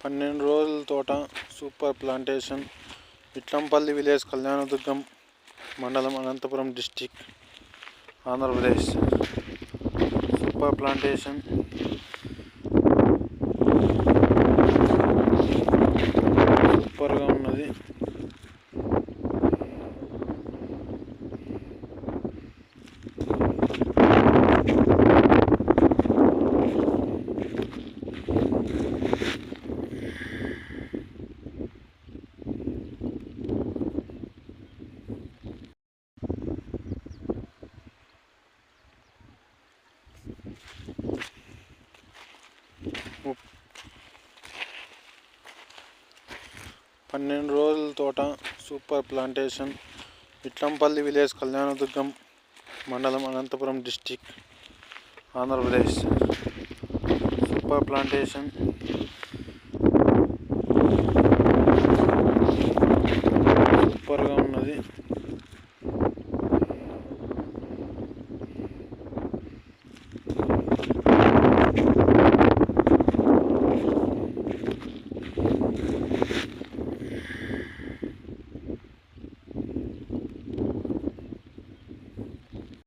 పన్నెండు రోజుల తోట super plantation Itlampalli village Kalyanadurgam మండలం Anantapuram district Andhra Pradesh. Super plantation సూపర్గా ఉన్నది పన్నెండు రోజుల తోట super plantation Itlampalli village Kalyanadurgam మండలం Anantapuram district Andhra Pradesh. Super plantation. సూపర్గా ఉన్నది.